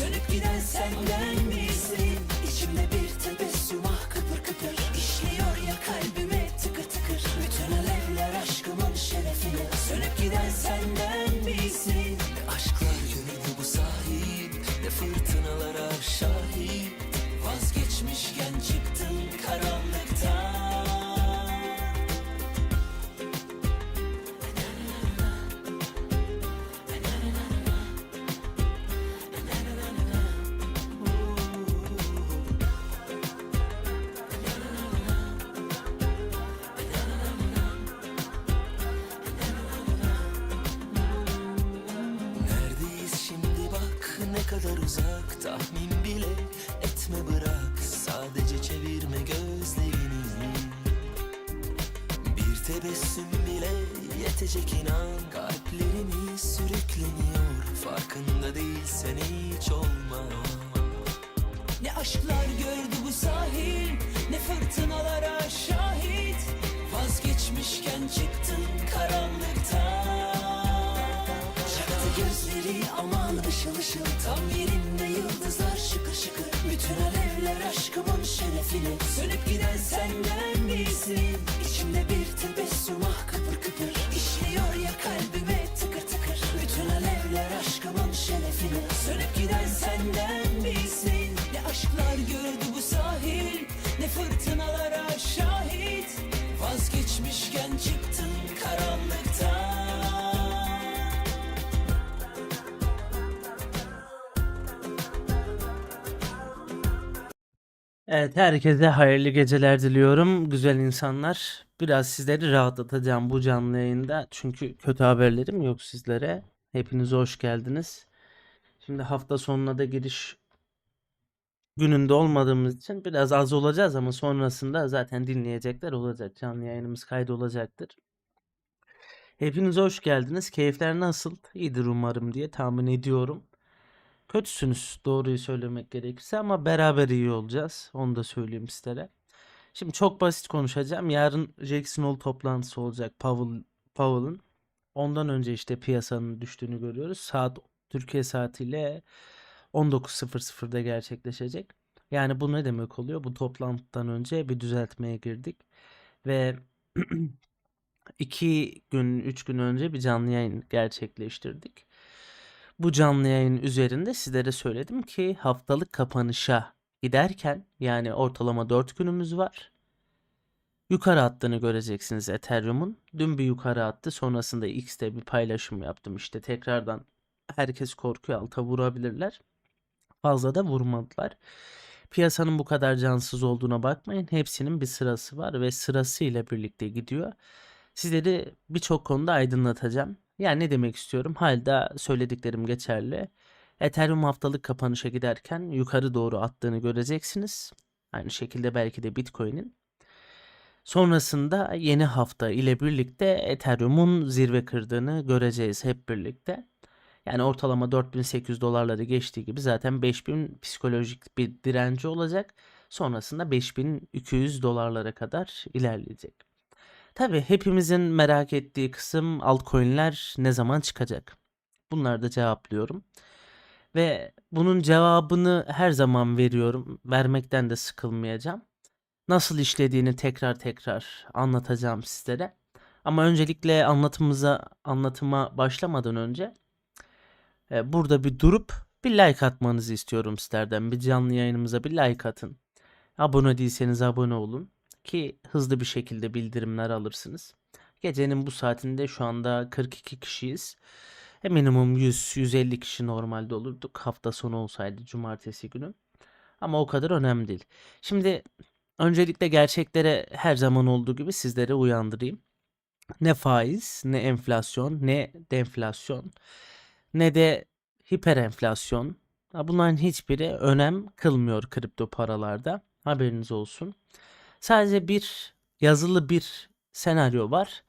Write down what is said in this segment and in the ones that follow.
şerefine Sönüp kadar uzak tahmin bile etme bırak. Sadece çevirme gözlerini. Bir tebessüm bile yetecek inan. Kalplerimiz sürükleniyor. Farkında değilsen hiç olma. Ne aşklar gördü bu sahil ne fırtınalara şahit. Vazgeçmişken çıktın karanlıktan aman ışıl Tam yerinde yıldızlar şıkır şıkır Bütün alevler aşkımın şerefine Sönüp giden senden misin? İçimde bir tebessüm ah kıpır kıpır İşliyor ya kalbime tıkır tıkır Bütün alevler aşkımın şerefine Sönüp giden senden misin? Ne aşklar gördü bu sahil Ne fırtınalara şahit Vazgeçmişken çıktın Evet, herkese hayırlı geceler diliyorum. Güzel insanlar. Biraz sizleri rahatlatacağım bu canlı yayında. Çünkü kötü haberlerim yok sizlere. Hepiniz hoş geldiniz. Şimdi hafta sonuna da giriş gününde olmadığımız için biraz az olacağız ama sonrasında zaten dinleyecekler olacak. Canlı yayınımız kaydolacaktır. Hepiniz hoş geldiniz. Keyifler nasıl? İyidir umarım diye tahmin ediyorum. Kötüsünüz doğruyu söylemek gerekirse ama beraber iyi olacağız. Onu da söyleyeyim sizlere. Şimdi çok basit konuşacağım. Yarın Jackson Hole toplantısı olacak Powell, Powell'ın. Ondan önce işte piyasanın düştüğünü görüyoruz. Saat Türkiye saatiyle 19.00'da gerçekleşecek. Yani bu ne demek oluyor? Bu toplantıdan önce bir düzeltmeye girdik. Ve iki gün, üç gün önce bir canlı yayın gerçekleştirdik. Bu canlı yayın üzerinde sizlere söyledim ki haftalık kapanışa giderken yani ortalama 4 günümüz var. Yukarı attığını göreceksiniz Ethereum'un. Dün bir yukarı attı. Sonrasında X'te bir paylaşım yaptım. İşte tekrardan herkes korkuyor alta vurabilirler. Fazla da vurmadılar. Piyasanın bu kadar cansız olduğuna bakmayın. Hepsinin bir sırası var ve sırasıyla birlikte gidiyor. Sizleri birçok konuda aydınlatacağım. Yani ne demek istiyorum? Halde söylediklerim geçerli. Ethereum haftalık kapanışa giderken yukarı doğru attığını göreceksiniz. Aynı şekilde belki de Bitcoin'in. Sonrasında yeni hafta ile birlikte Ethereum'un zirve kırdığını göreceğiz hep birlikte. Yani ortalama 4800 dolarları geçtiği gibi zaten 5000 psikolojik bir direnci olacak. Sonrasında 5200 dolarlara kadar ilerleyecek. Tabii hepimizin merak ettiği kısım altcoin'ler ne zaman çıkacak? Bunları da cevaplıyorum. Ve bunun cevabını her zaman veriyorum. Vermekten de sıkılmayacağım. Nasıl işlediğini tekrar tekrar anlatacağım sizlere. Ama öncelikle anlatımıza anlatıma başlamadan önce e, burada bir durup bir like atmanızı istiyorum sizlerden. Bir canlı yayınımıza bir like atın. Abone değilseniz abone olun ki hızlı bir şekilde bildirimler alırsınız. Gecenin bu saatinde şu anda 42 kişiyiz. E minimum 100-150 kişi normalde olurduk. Hafta sonu olsaydı cumartesi günü. Ama o kadar önemli değil. Şimdi öncelikle gerçeklere her zaman olduğu gibi sizlere uyandırayım. Ne faiz, ne enflasyon, ne deflasyon, ne de hiperenflasyon. Bunların hiçbiri önem kılmıyor kripto paralarda. Haberiniz olsun. Sadece bir yazılı bir senaryo var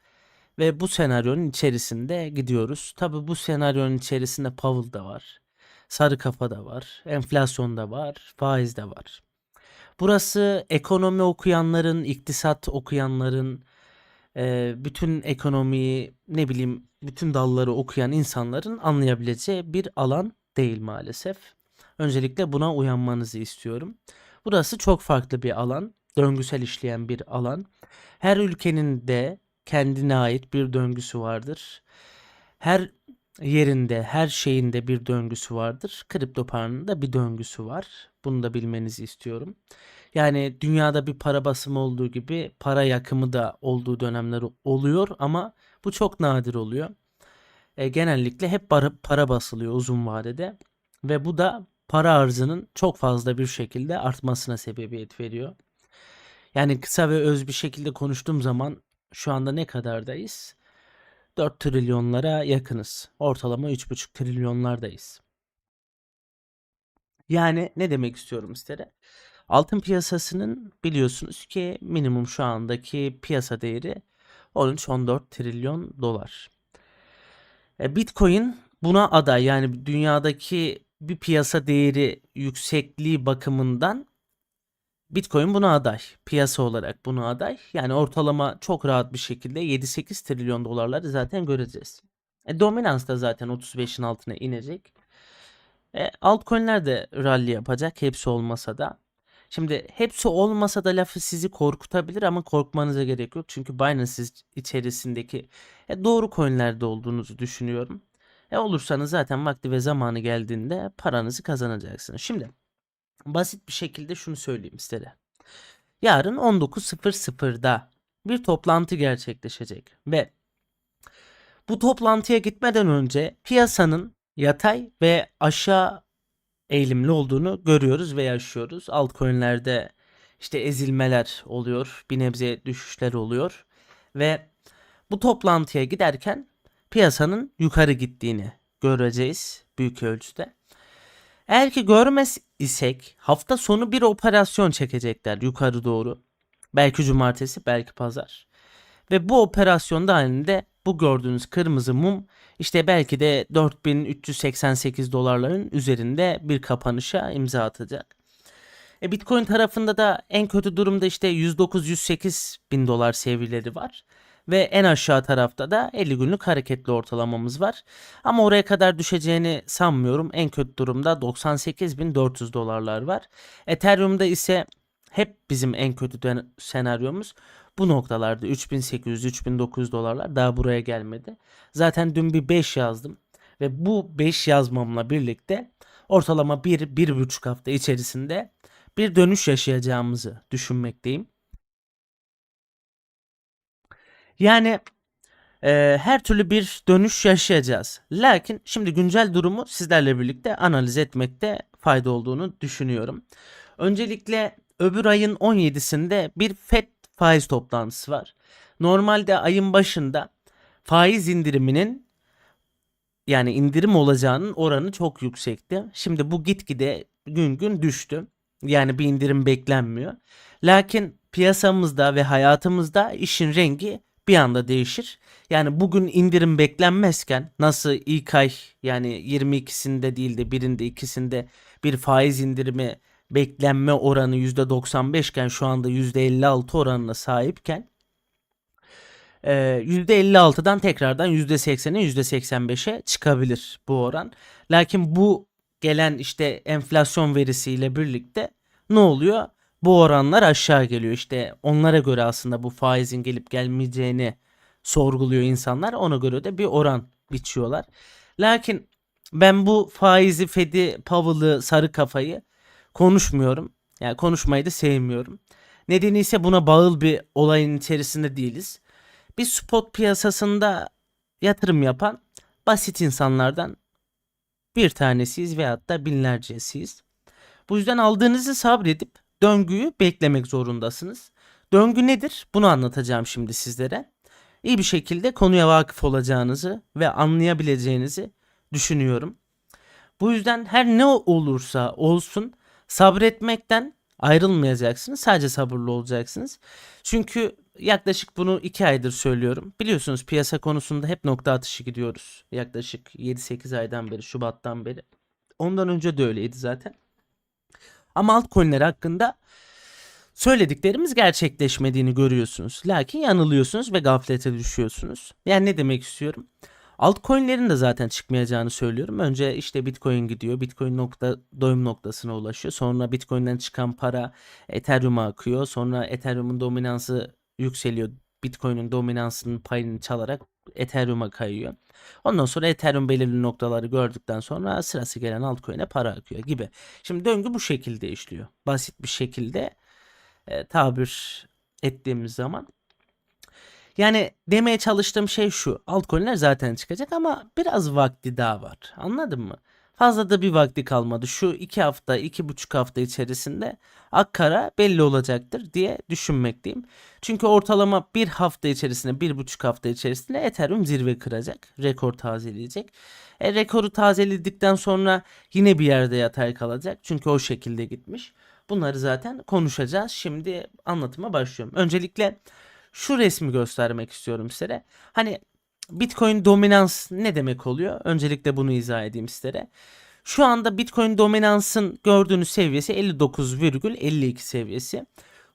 ve bu senaryonun içerisinde gidiyoruz. Tabi bu senaryonun içerisinde Powell da var. Sarı kafa da var. Enflasyon da var. Faiz de var. Burası ekonomi okuyanların, iktisat okuyanların eee, bütün ekonomiyi, ne bileyim, bütün dalları okuyan insanların anlayabileceği bir alan değil maalesef. Öncelikle buna uyanmanızı istiyorum. Burası çok farklı bir alan, döngüsel işleyen bir alan. Her ülkenin de kendine ait bir döngüsü vardır. Her yerinde, her şeyinde bir döngüsü vardır. Kripto paranın da bir döngüsü var. Bunu da bilmenizi istiyorum. Yani dünyada bir para basımı olduğu gibi para yakımı da olduğu dönemler oluyor ama bu çok nadir oluyor. E, genellikle hep para, para basılıyor uzun vadede ve bu da para arzının çok fazla bir şekilde artmasına sebebiyet veriyor. Yani kısa ve öz bir şekilde konuştuğum zaman şu anda ne kadardayız? 4 trilyonlara yakınız. Ortalama 3,5 trilyonlardayız. Yani ne demek istiyorum sizlere? Altın piyasasının biliyorsunuz ki minimum şu andaki piyasa değeri 13-14 trilyon dolar. E, Bitcoin buna aday yani dünyadaki bir piyasa değeri yüksekliği bakımından Bitcoin buna aday. Piyasa olarak buna aday. Yani ortalama çok rahat bir şekilde 7-8 trilyon dolarları zaten göreceğiz. E, dominans da zaten 35'in altına inecek. E, altcoin'ler de rally yapacak hepsi olmasa da. Şimdi hepsi olmasa da lafı sizi korkutabilir ama korkmanıza gerek yok. Çünkü Binance içerisindeki e, doğru coin'lerde olduğunuzu düşünüyorum. E olursanız zaten vakti ve zamanı geldiğinde paranızı kazanacaksınız. Şimdi basit bir şekilde şunu söyleyeyim size. Yarın 19.00'da bir toplantı gerçekleşecek ve bu toplantıya gitmeden önce piyasanın yatay ve aşağı eğilimli olduğunu görüyoruz ve yaşıyoruz. Altcoin'lerde işte ezilmeler oluyor, bir nebze düşüşler oluyor ve bu toplantıya giderken piyasanın yukarı gittiğini göreceğiz büyük ölçüde. Eğer ki görmez isek hafta sonu bir operasyon çekecekler yukarı doğru. Belki cumartesi, belki pazar. Ve bu operasyonda halinde bu gördüğünüz kırmızı mum işte belki de 4388 dolarların üzerinde bir kapanışa imza atacak. E Bitcoin tarafında da en kötü durumda işte 109-108 bin dolar seviyeleri var. Ve en aşağı tarafta da 50 günlük hareketli ortalamamız var. Ama oraya kadar düşeceğini sanmıyorum. En kötü durumda 98.400 dolarlar var. Ethereum'da ise hep bizim en kötü senaryomuz bu noktalarda 3800-3900 dolarlar daha buraya gelmedi. Zaten dün bir 5 yazdım ve bu 5 yazmamla birlikte ortalama 1-1,5 hafta içerisinde bir dönüş yaşayacağımızı düşünmekteyim. Yani e, her türlü bir dönüş yaşayacağız. Lakin şimdi güncel durumu sizlerle birlikte analiz etmekte fayda olduğunu düşünüyorum. Öncelikle öbür ayın 17'sinde bir FED faiz toplantısı var. Normalde ayın başında faiz indiriminin yani indirim olacağının oranı çok yüksekti. Şimdi bu gitgide gün gün düştü. Yani bir indirim beklenmiyor. Lakin piyasamızda ve hayatımızda işin rengi bir anda değişir. Yani bugün indirim beklenmezken nasıl ilk ay yani 22'sinde değil de birinde ikisinde bir faiz indirimi beklenme oranı %95 iken şu anda %56 oranına sahipken e, %56'dan tekrardan %80'e %85'e çıkabilir bu oran. Lakin bu gelen işte enflasyon verisiyle birlikte ne oluyor? Bu oranlar aşağı geliyor. İşte onlara göre aslında bu faizin gelip gelmeyeceğini sorguluyor insanlar. Ona göre de bir oran biçiyorlar. Lakin ben bu faizi, Fed'i, Powell'ı, sarı kafayı konuşmuyorum. Yani konuşmayı da sevmiyorum. Nedeni ise buna bağıl bir olayın içerisinde değiliz. Biz spot piyasasında yatırım yapan basit insanlardan bir tanesiyiz veyahut da binlercesiyiz. Bu yüzden aldığınızı sabredip döngüyü beklemek zorundasınız. Döngü nedir? Bunu anlatacağım şimdi sizlere. İyi bir şekilde konuya vakıf olacağınızı ve anlayabileceğinizi düşünüyorum. Bu yüzden her ne olursa olsun sabretmekten ayrılmayacaksınız. Sadece sabırlı olacaksınız. Çünkü yaklaşık bunu 2 aydır söylüyorum. Biliyorsunuz piyasa konusunda hep nokta atışı gidiyoruz. Yaklaşık 7-8 aydan beri, Şubat'tan beri. Ondan önce de öyleydi zaten. Ama altcoin'ler hakkında söylediklerimiz gerçekleşmediğini görüyorsunuz. Lakin yanılıyorsunuz ve gaflete düşüyorsunuz. Yani ne demek istiyorum? Altcoin'lerin de zaten çıkmayacağını söylüyorum. Önce işte Bitcoin gidiyor. Bitcoin nokta doyum noktasına ulaşıyor. Sonra Bitcoin'den çıkan para Ethereum'a akıyor. Sonra Ethereum'un dominansı yükseliyor. Bitcoin'in dominansının payını çalarak Ethereum'a kayıyor. Ondan sonra Ethereum belirli noktaları gördükten sonra sırası gelen altcoin'e para akıyor gibi. Şimdi döngü bu şekilde işliyor. Basit bir şekilde e, tabir ettiğimiz zaman. Yani demeye çalıştığım şey şu. Altcoin'ler zaten çıkacak ama biraz vakti daha var. Anladın mı? Fazla da bir vakti kalmadı. Şu iki hafta, iki buçuk hafta içerisinde akkara belli olacaktır diye düşünmekteyim. Çünkü ortalama bir hafta içerisinde, bir buçuk hafta içerisinde Ethereum zirve kıracak. Rekor tazeleyecek. E, rekoru tazeledikten sonra yine bir yerde yatay kalacak. Çünkü o şekilde gitmiş. Bunları zaten konuşacağız. Şimdi anlatıma başlıyorum. Öncelikle şu resmi göstermek istiyorum size. Hani Bitcoin dominans ne demek oluyor? Öncelikle bunu izah edeyim sizlere. Şu anda Bitcoin dominansın gördüğünüz seviyesi 59,52 seviyesi.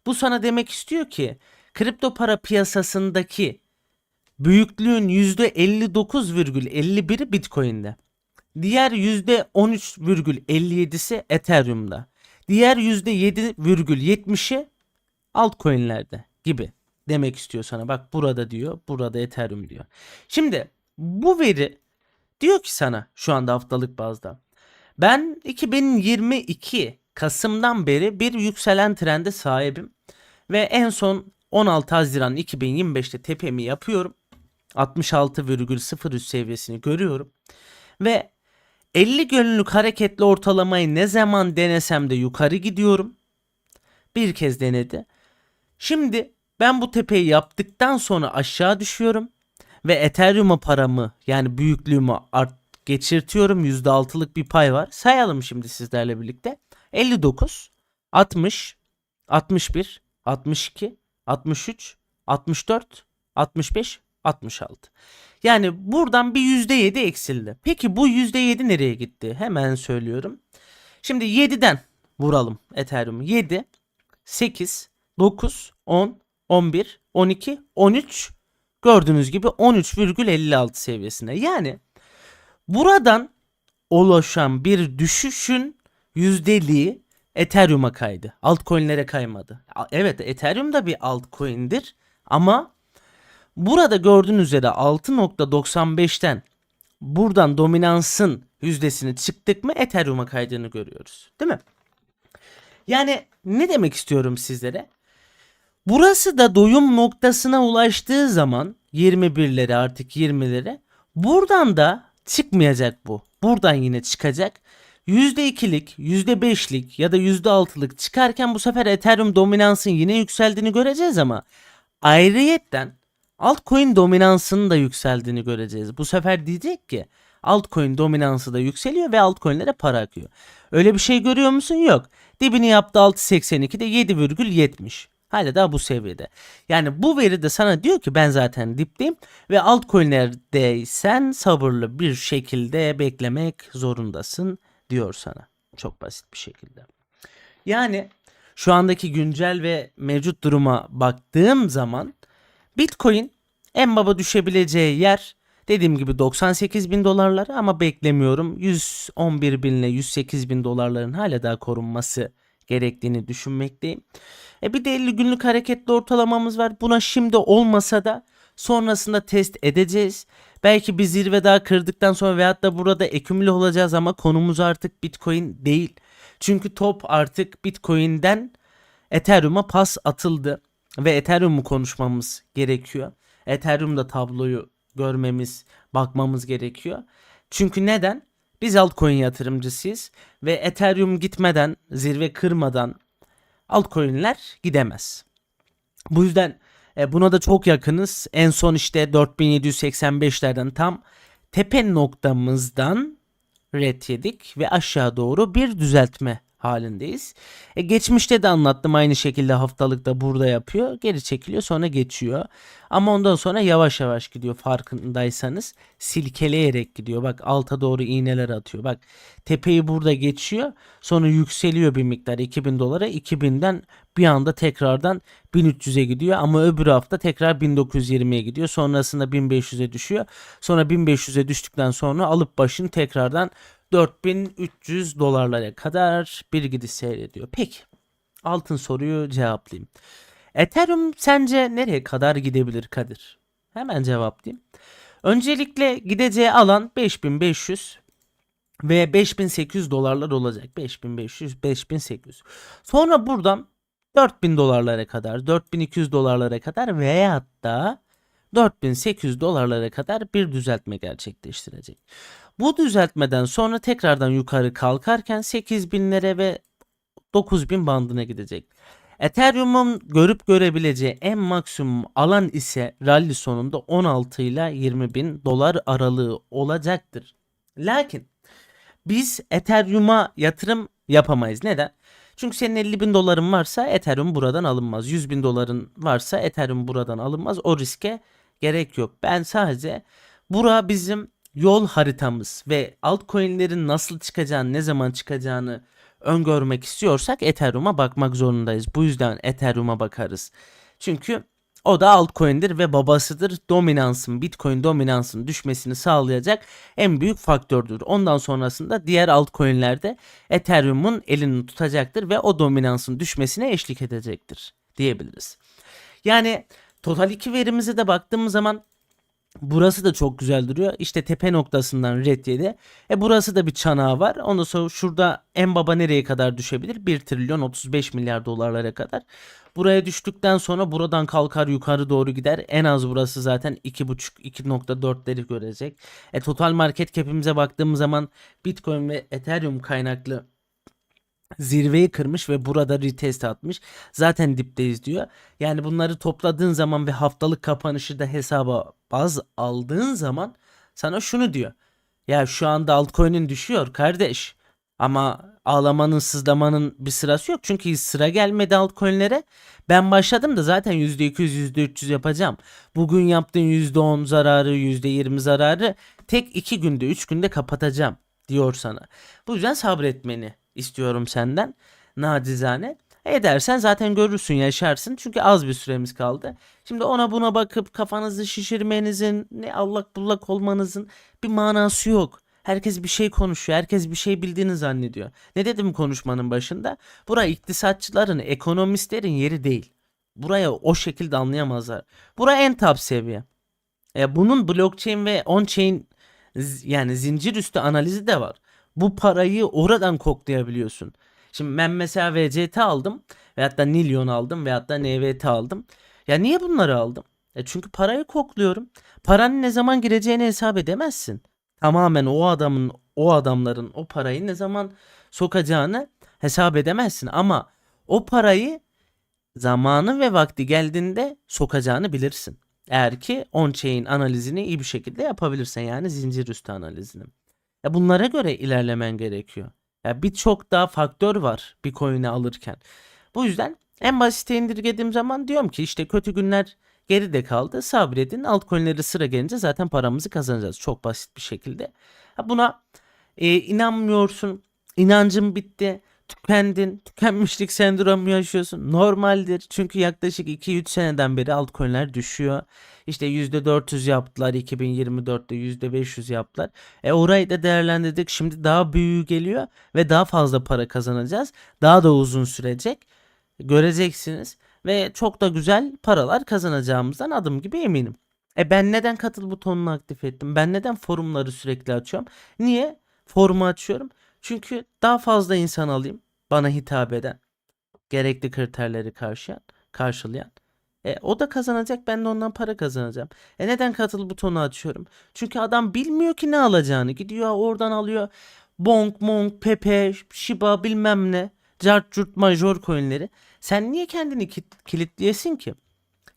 Bu sana demek istiyor ki kripto para piyasasındaki büyüklüğün %59,51'i Bitcoin'de. Diğer %13,57'si Ethereum'da. Diğer %7,70'i altcoin'lerde gibi demek istiyor sana. Bak burada diyor, burada Ethereum diyor. Şimdi bu veri diyor ki sana şu anda haftalık bazda. Ben 2022 Kasım'dan beri bir yükselen trende sahibim ve en son 16 Haziran 2025'te tepemi yapıyorum. 66,03 seviyesini görüyorum. Ve 50 günlük hareketli ortalamayı ne zaman denesem de yukarı gidiyorum. Bir kez denedi. Şimdi ben bu tepeyi yaptıktan sonra aşağı düşüyorum ve Ethereum'a paramı yani büyüklüğümü art geçirtiyorum. %6'lık bir pay var. Sayalım şimdi sizlerle birlikte. 59, 60, 61, 62, 63, 64, 65, 66. Yani buradan bir %7 eksildi. Peki bu %7 nereye gitti? Hemen söylüyorum. Şimdi 7'den vuralım Ethereum'u. 7, 8, 9, 10, 11, 12, 13 gördüğünüz gibi 13,56 seviyesine. Yani buradan oluşan bir düşüşün yüzdeliği Ethereum'a kaydı. Altcoin'lere kaymadı. Evet Ethereum da bir altcoin'dir ama burada gördüğünüz üzere 6.95'ten buradan dominansın yüzdesini çıktık mı Ethereum'a kaydığını görüyoruz. Değil mi? Yani ne demek istiyorum sizlere? Burası da doyum noktasına ulaştığı zaman 21'lere artık 20'lere buradan da çıkmayacak bu. Buradan yine çıkacak. %2'lik, %5'lik ya da %6'lık çıkarken bu sefer Ethereum dominansın yine yükseldiğini göreceğiz ama ayrıyetten altcoin dominansının da yükseldiğini göreceğiz. Bu sefer diyecek ki altcoin dominansı da yükseliyor ve altcoin'lere para akıyor. Öyle bir şey görüyor musun? Yok. Dibini yaptı 6.82'de 7,70. Hala daha bu seviyede. Yani bu veri de sana diyor ki ben zaten dipteyim ve altcoin'lerdeysen sabırlı bir şekilde beklemek zorundasın diyor sana. Çok basit bir şekilde. Yani şu andaki güncel ve mevcut duruma baktığım zaman Bitcoin en baba düşebileceği yer dediğim gibi 98 bin dolarlar ama beklemiyorum 111 bin ile 108 bin dolarların hala daha korunması gerektiğini düşünmekteyim. E bir de 50 günlük hareketli ortalamamız var. Buna şimdi olmasa da sonrasında test edeceğiz. Belki bir zirve daha kırdıktan sonra veyahut da burada ekümle olacağız ama konumuz artık Bitcoin değil. Çünkü top artık Bitcoin'den Ethereum'a pas atıldı ve Ethereum'u konuşmamız gerekiyor. Ethereum'da tabloyu görmemiz, bakmamız gerekiyor. Çünkü neden? Biz altcoin yatırımcısıyız ve Ethereum gitmeden, zirve kırmadan altcoin'ler gidemez. Bu yüzden e, buna da çok yakınız. En son işte 4785'lerden tam tepe noktamızdan red yedik ve aşağı doğru bir düzeltme halindeyiz. E, geçmişte de anlattım aynı şekilde haftalıkta burada yapıyor. Geri çekiliyor sonra geçiyor. Ama ondan sonra yavaş yavaş gidiyor farkındaysanız. Silkeleyerek gidiyor. Bak alta doğru iğneler atıyor. Bak tepeyi burada geçiyor. Sonra yükseliyor bir miktar 2000 dolara. 2000'den bir anda tekrardan 1300'e gidiyor ama öbür hafta tekrar 1920'ye gidiyor. Sonrasında 1500'e düşüyor. Sonra 1500'e düştükten sonra alıp başını tekrardan 4300 dolarlara kadar bir gidiş seyrediyor. Peki altın soruyu cevaplayayım. Ethereum sence nereye kadar gidebilir Kadir? Hemen cevaplayayım. Öncelikle gideceği alan 5500 ve 5800 dolarlar olacak. 5500, 5800. Sonra buradan 4000 dolarlara kadar, 4200 dolarlara kadar veyahut da 4800 dolarlara kadar bir düzeltme gerçekleştirecek. Bu düzeltmeden sonra tekrardan yukarı kalkarken 8000'lere ve 9000 bandına gidecek. Ethereum'un görüp görebileceği en maksimum alan ise rally sonunda 16 ile 20 bin dolar aralığı olacaktır. Lakin biz Ethereum'a yatırım yapamayız. Neden? Çünkü senin 50 bin doların varsa Ethereum buradan alınmaz. 100 bin doların varsa Ethereum buradan alınmaz. O riske gerek yok. Ben sadece bura bizim yol haritamız ve altcoin'lerin nasıl çıkacağını, ne zaman çıkacağını öngörmek istiyorsak Ethereum'a bakmak zorundayız. Bu yüzden Ethereum'a bakarız. Çünkü o da altcoin'dir ve babasıdır. Dominansın, Bitcoin dominansın düşmesini sağlayacak en büyük faktördür. Ondan sonrasında diğer altcoin'lerde Ethereum'un elini tutacaktır ve o dominansın düşmesine eşlik edecektir diyebiliriz. Yani Total 2 verimize de baktığımız zaman Burası da çok güzel duruyor. İşte tepe noktasından red yedi. E burası da bir çanağı var. Ondan sonra şurada en baba nereye kadar düşebilir? 1 trilyon 35 milyar dolarlara kadar. Buraya düştükten sonra buradan kalkar yukarı doğru gider. En az burası zaten 2.5-2.4'leri görecek. E total market cap'imize baktığımız zaman Bitcoin ve Ethereum kaynaklı zirveyi kırmış ve burada retest atmış. Zaten dipteyiz diyor. Yani bunları topladığın zaman ve haftalık kapanışı da hesaba baz aldığın zaman sana şunu diyor. Ya şu anda altcoin'in düşüyor kardeş. Ama ağlamanın sızlamanın bir sırası yok. Çünkü sıra gelmedi altcoin'lere. Ben başladım da zaten %200 %300 yapacağım. Bugün yaptığın %10 zararı %20 zararı tek 2 günde 3 günde kapatacağım diyor sana. Bu yüzden sabretmeni istiyorum senden nacizane. Edersen zaten görürsün yaşarsın çünkü az bir süremiz kaldı. Şimdi ona buna bakıp kafanızı şişirmenizin ne allak bullak olmanızın bir manası yok. Herkes bir şey konuşuyor. Herkes bir şey bildiğini zannediyor. Ne dedim konuşmanın başında? Bura iktisatçıların, ekonomistlerin yeri değil. Buraya o şekilde anlayamazlar. Bura en top seviye. E, bunun blockchain ve on-chain yani zincir üstü analizi de var. Bu parayı oradan koklayabiliyorsun. Şimdi ben mesela VCT aldım veyahut da Nillion aldım veyahut da NVT aldım. Ya niye bunları aldım? E çünkü parayı kokluyorum. Paranın ne zaman gireceğini hesap edemezsin. Tamamen o adamın, o adamların o parayı ne zaman sokacağını hesap edemezsin. Ama o parayı zamanı ve vakti geldiğinde sokacağını bilirsin. Eğer ki on-chain analizini iyi bir şekilde yapabilirsen yani zincir üstü analizini. Ya bunlara göre ilerlemen gerekiyor. Ya birçok daha faktör var bir coin'i alırken. Bu yüzden en basite indirgediğim zaman diyorum ki işte kötü günler geride kaldı. Sabredin. Altcoin'leri sıra gelince zaten paramızı kazanacağız. Çok basit bir şekilde. Ha buna e, inanmıyorsun. İnancın bitti. Tükendin. Tükenmişlik sendromu yaşıyorsun. Normaldir. Çünkü yaklaşık 2-3 seneden beri altcoin'ler düşüyor. İşte %400 yaptılar 2024'te %500 yaptılar. E orayı da değerlendirdik. Şimdi daha büyüğü geliyor ve daha fazla para kazanacağız. Daha da uzun sürecek. Göreceksiniz ve çok da güzel paralar kazanacağımızdan adım gibi eminim. E ben neden katıl butonunu aktif ettim? Ben neden forumları sürekli açıyorum? Niye? Forumu açıyorum. Çünkü daha fazla insan alayım bana hitap eden, gerekli kriterleri karşılayan, karşılayan. E, o da kazanacak ben de ondan para kazanacağım. E neden katıl butonu açıyorum? Çünkü adam bilmiyor ki ne alacağını. Gidiyor oradan alıyor. Bonk, Monk, Pepe, Shiba bilmem ne. Cart curt major coinleri. Sen niye kendini ki- kilitleyesin ki?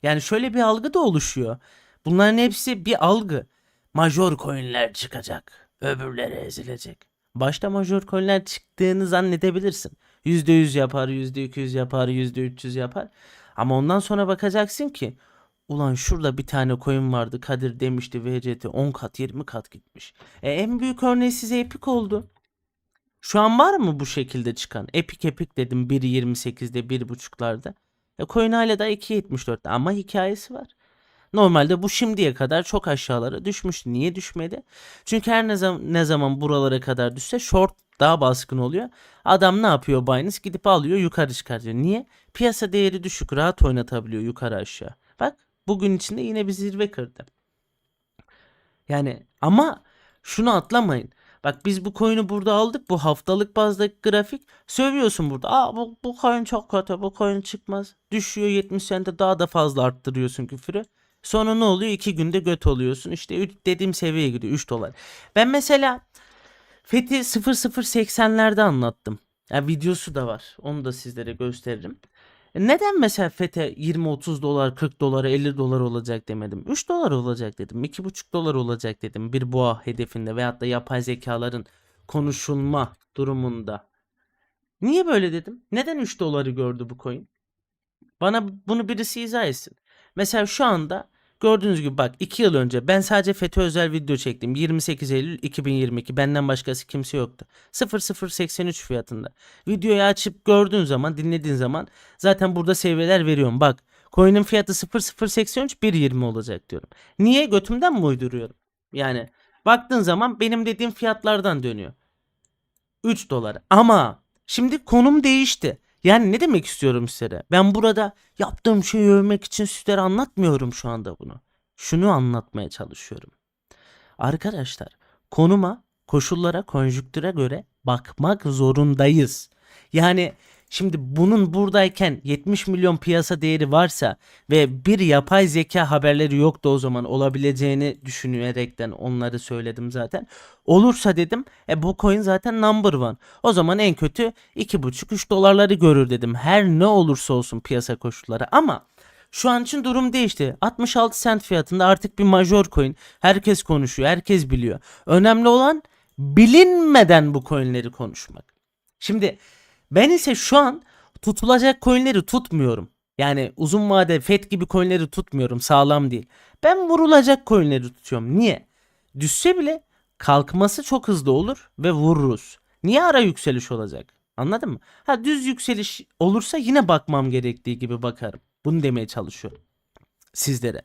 Yani şöyle bir algı da oluşuyor. Bunların hepsi bir algı. Major coinler çıkacak. Öbürleri ezilecek. Başta major coinler çıktığını zannedebilirsin. %100 yapar, %200 yapar, %300 yapar. Ama ondan sonra bakacaksın ki ulan şurada bir tane coin vardı Kadir demişti VCT 10 kat 20 kat gitmiş. E, en büyük örneği size Epic oldu. Şu an var mı bu şekilde çıkan? Epik epik dedim 1.28'de 1.5'larda. E coin hala da 2.74'te ama hikayesi var. Normalde bu şimdiye kadar çok aşağılara düşmüştü. Niye düşmedi? Çünkü her ne zaman, ne zaman buralara kadar düşse short daha baskın oluyor. Adam ne yapıyor Binance? Gidip alıyor yukarı çıkartıyor. Niye? Piyasa değeri düşük. Rahat oynatabiliyor yukarı aşağı. Bak bugün içinde yine bir zirve kırdı. Yani ama şunu atlamayın. Bak biz bu coin'i burada aldık. Bu haftalık bazdaki grafik. Sövüyorsun burada. Aa bu, bu coin çok kötü. Bu coin çıkmaz. Düşüyor 70 sente daha da fazla arttırıyorsun küfürü. Sonra ne oluyor? 2 günde göt oluyorsun. İşte üç- dediğim seviyeye gidiyor 3 dolar. Ben mesela Fethi 0080'lerde anlattım. Ya videosu da var. Onu da sizlere gösteririm. E Neden mesela FET'e 20-30 dolar, 40 dolar, 50 dolar olacak demedim. 3 dolar olacak dedim. 2,5 dolar olacak dedim. Bir boğa hedefinde veyahut da yapay zekaların konuşulma durumunda. Niye böyle dedim? Neden 3 doları gördü bu coin? Bana bunu birisi izah etsin. Mesela şu anda gördüğünüz gibi bak 2 yıl önce ben sadece FETÖ özel video çektim. 28 Eylül 2022. Benden başkası kimse yoktu. 0083 fiyatında. Videoyu açıp gördüğün zaman, dinlediğin zaman zaten burada seviyeler veriyorum. Bak coin'in fiyatı 0083 1.20 olacak diyorum. Niye? Götümden mi uyduruyorum? Yani baktığın zaman benim dediğim fiyatlardan dönüyor. 3 dolar. Ama şimdi konum değişti. Yani ne demek istiyorum sizlere? Ben burada yaptığım şeyi övmek için sizlere anlatmıyorum şu anda bunu. Şunu anlatmaya çalışıyorum. Arkadaşlar konuma, koşullara, konjüktüre göre bakmak zorundayız. Yani şimdi bunun buradayken 70 milyon piyasa değeri varsa ve bir yapay zeka haberleri yoktu o zaman olabileceğini düşünerekten onları söyledim zaten. Olursa dedim e bu coin zaten number one. O zaman en kötü 2,5-3 dolarları görür dedim. Her ne olursa olsun piyasa koşulları ama şu an için durum değişti. 66 cent fiyatında artık bir major coin. Herkes konuşuyor, herkes biliyor. Önemli olan bilinmeden bu coinleri konuşmak. Şimdi ben ise şu an tutulacak coinleri tutmuyorum. Yani uzun vade FED gibi coinleri tutmuyorum. Sağlam değil. Ben vurulacak coinleri tutuyorum. Niye? Düşse bile kalkması çok hızlı olur ve vururuz. Niye ara yükseliş olacak? Anladın mı? Ha düz yükseliş olursa yine bakmam gerektiği gibi bakarım. Bunu demeye çalışıyorum sizlere.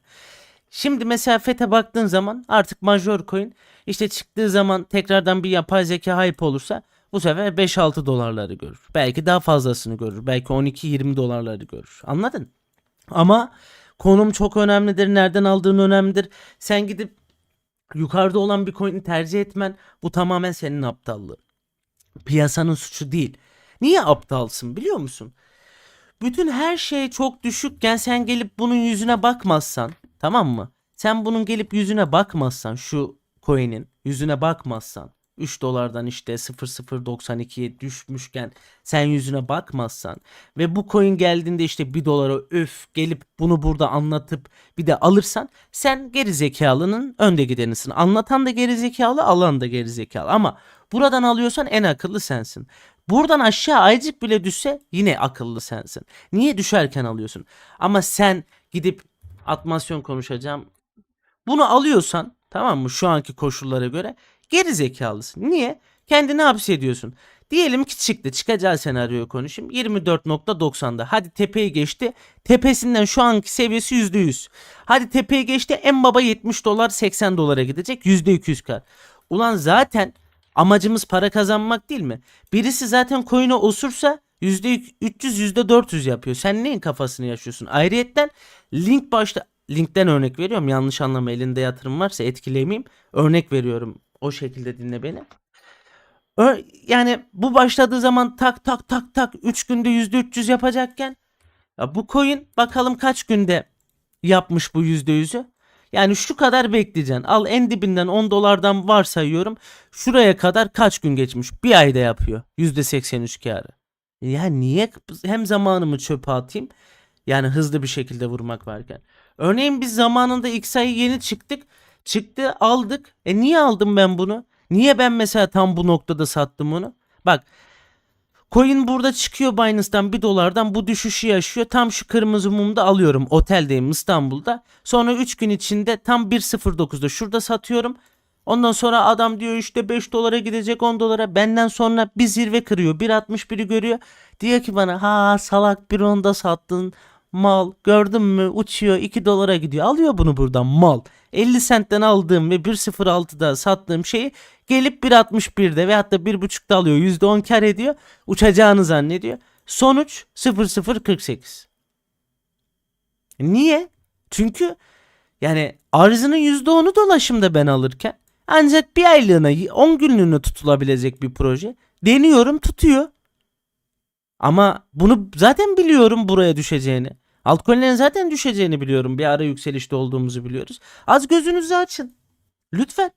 Şimdi mesela FET'e baktığın zaman artık major coin işte çıktığı zaman tekrardan bir yapay zeka hype olursa bu sefer 5-6 dolarları görür. Belki daha fazlasını görür. Belki 12-20 dolarları görür. Anladın? Ama konum çok önemlidir. Nereden aldığın önemlidir. Sen gidip yukarıda olan bir coin'i tercih etmen bu tamamen senin aptallığın. Piyasanın suçu değil. Niye aptalsın biliyor musun? Bütün her şey çok düşükken sen gelip bunun yüzüne bakmazsan tamam mı? Sen bunun gelip yüzüne bakmazsan şu coin'in yüzüne bakmazsan 3 dolardan işte 0.092'ye düşmüşken sen yüzüne bakmazsan ve bu coin geldiğinde işte 1 dolara öf gelip bunu burada anlatıp bir de alırsan sen geri zekalının önde gidenisin. Anlatan da geri zekalı, alan da geri zekalı ama buradan alıyorsan en akıllı sensin. Buradan aşağı aycık bile düşse yine akıllı sensin. Niye düşerken alıyorsun? Ama sen gidip atmasyon konuşacağım. Bunu alıyorsan tamam mı şu anki koşullara göre geri zekalısın. Niye? Kendini hapsediyorsun. Diyelim ki çıktı. Çıkacağı senaryoyu konuşayım. 24.90'da. Hadi tepeyi geçti. Tepesinden şu anki seviyesi %100. Hadi tepeyi geçti. En baba 70 dolar 80 dolara gidecek. %200 kar. Ulan zaten amacımız para kazanmak değil mi? Birisi zaten coin'e osursa %300 %400 yapıyor. Sen neyin kafasını yaşıyorsun? Ayrıyetten link başta linkten örnek veriyorum. Yanlış anlama elinde yatırım varsa etkilemeyeyim. Örnek veriyorum. O şekilde dinle beni. Yani bu başladığı zaman tak tak tak tak 3 günde %300 yapacakken ya bu coin bakalım kaç günde yapmış bu %100'ü. Yani şu kadar bekleyeceksin. Al en dibinden 10 dolardan varsayıyorum. Şuraya kadar kaç gün geçmiş? Bir ayda yapıyor. %83 karı. Ya niye hem zamanımı çöpe atayım? Yani hızlı bir şekilde vurmak varken. Örneğin biz zamanında X ayı yeni çıktık. Çıktı aldık. E niye aldım ben bunu? Niye ben mesela tam bu noktada sattım onu? Bak Coin burada çıkıyor Binance'dan 1 dolardan bu düşüşü yaşıyor. Tam şu kırmızı mumda alıyorum. Oteldeyim İstanbul'da. Sonra 3 gün içinde tam 1.09'da şurada satıyorum. Ondan sonra adam diyor işte 5 dolara gidecek 10 dolara. Benden sonra bir zirve kırıyor. 1.61'i görüyor. Diyor ki bana ha salak bir onda sattın mal gördün mü uçuyor 2 dolara gidiyor. Alıyor bunu buradan mal. 50 sentten aldığım ve 1.06'da sattığım şeyi gelip 1.61'de ve hatta 1.5'da alıyor. %10 kar ediyor. Uçacağını zannediyor. Sonuç 0.048. Niye? Çünkü yani arzının %10'u dolaşımda ben alırken ancak bir aylığına 10 günlüğüne tutulabilecek bir proje. Deniyorum tutuyor. Ama bunu zaten biliyorum buraya düşeceğini. Altcoin'lerin zaten düşeceğini biliyorum. Bir ara yükselişte olduğumuzu biliyoruz. Az gözünüzü açın. Lütfen.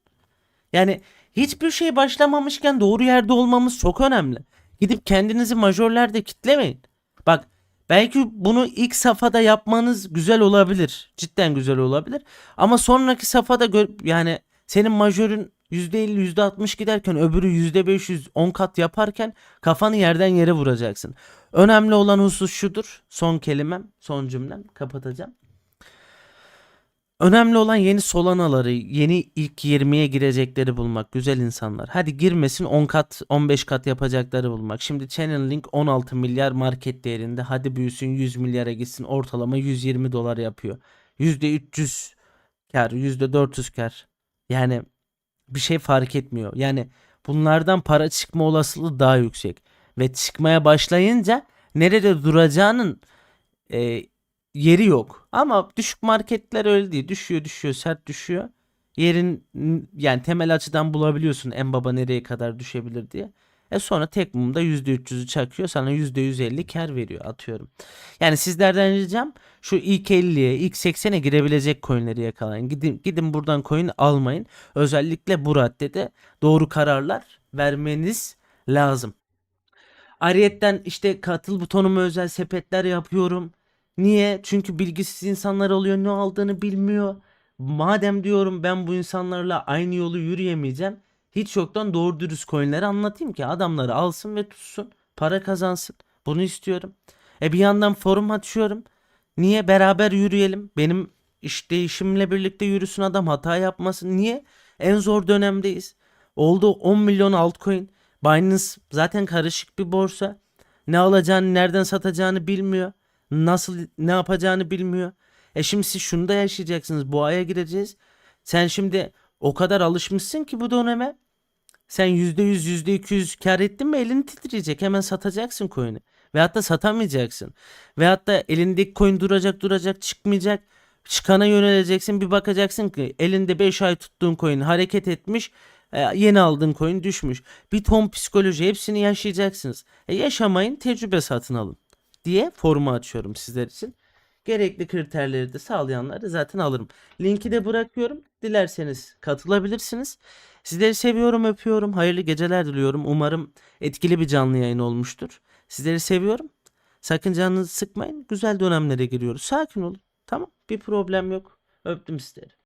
Yani hiçbir şey başlamamışken doğru yerde olmamız çok önemli. Gidip kendinizi majörlerde kitlemeyin. Bak belki bunu ilk safhada yapmanız güzel olabilir. Cidden güzel olabilir. Ama sonraki safhada gör- yani senin majörün %50 %60 giderken öbürü %500 10 kat yaparken kafanı yerden yere vuracaksın. Önemli olan husus şudur. Son kelimem, son cümlem kapatacağım. Önemli olan yeni solanaları, yeni ilk 20'ye girecekleri bulmak. Güzel insanlar. Hadi girmesin 10 kat, 15 kat yapacakları bulmak. Şimdi Chainlink 16 milyar market değerinde. Hadi büyüsün 100 milyara gitsin. Ortalama 120 dolar yapıyor. %300 kar, %400 kar. Yani bir şey fark etmiyor. Yani bunlardan para çıkma olasılığı daha yüksek. Ve çıkmaya başlayınca nerede duracağının e, yeri yok. Ama düşük marketler öyle değil. Düşüyor düşüyor sert düşüyor. Yerin yani temel açıdan bulabiliyorsun en baba nereye kadar düşebilir diye. E sonra tek mumda %300'ü çakıyor sana %150 kar veriyor atıyorum. Yani sizlerden ricam şu ilk 50'ye ilk 80'e girebilecek coinleri yakalayın. Gidin, gidin buradan coin almayın. Özellikle bu raddede doğru kararlar vermeniz lazım. Ariyetten işte katıl butonuma özel sepetler yapıyorum. Niye? Çünkü bilgisiz insanlar oluyor ne aldığını bilmiyor. Madem diyorum ben bu insanlarla aynı yolu yürüyemeyeceğim. Hiç yoktan doğru dürüst coinleri anlatayım ki adamları alsın ve tutsun. Para kazansın. Bunu istiyorum. E bir yandan forum açıyorum. Niye? Beraber yürüyelim. Benim iş değişimle birlikte yürüsün adam hata yapmasın. Niye? En zor dönemdeyiz. Oldu 10 milyon altcoin. Binance zaten karışık bir borsa. Ne alacağını, nereden satacağını bilmiyor. Nasıl ne yapacağını bilmiyor. E şimdi siz şunu da yaşayacaksınız. Bu aya gireceğiz. Sen şimdi o kadar alışmışsın ki bu döneme. Sen %100, %200 kar ettin mi elini titreyecek. Hemen satacaksın coin'i. Ve hatta satamayacaksın. Ve hatta elindeki coin duracak duracak çıkmayacak. Çıkana yöneleceksin bir bakacaksın ki elinde 5 ay tuttuğun coin hareket etmiş. E, yeni aldığın coin düşmüş. Bir ton psikoloji hepsini yaşayacaksınız. E, yaşamayın tecrübe satın alın diye forumu açıyorum sizler için. Gerekli kriterleri de sağlayanları zaten alırım. Linki de bırakıyorum. Dilerseniz katılabilirsiniz. Sizleri seviyorum, öpüyorum. Hayırlı geceler diliyorum. Umarım etkili bir canlı yayın olmuştur. Sizleri seviyorum. Sakın canınızı sıkmayın. Güzel dönemlere giriyoruz. Sakin olun. Tamam. Bir problem yok. Öptüm sizleri.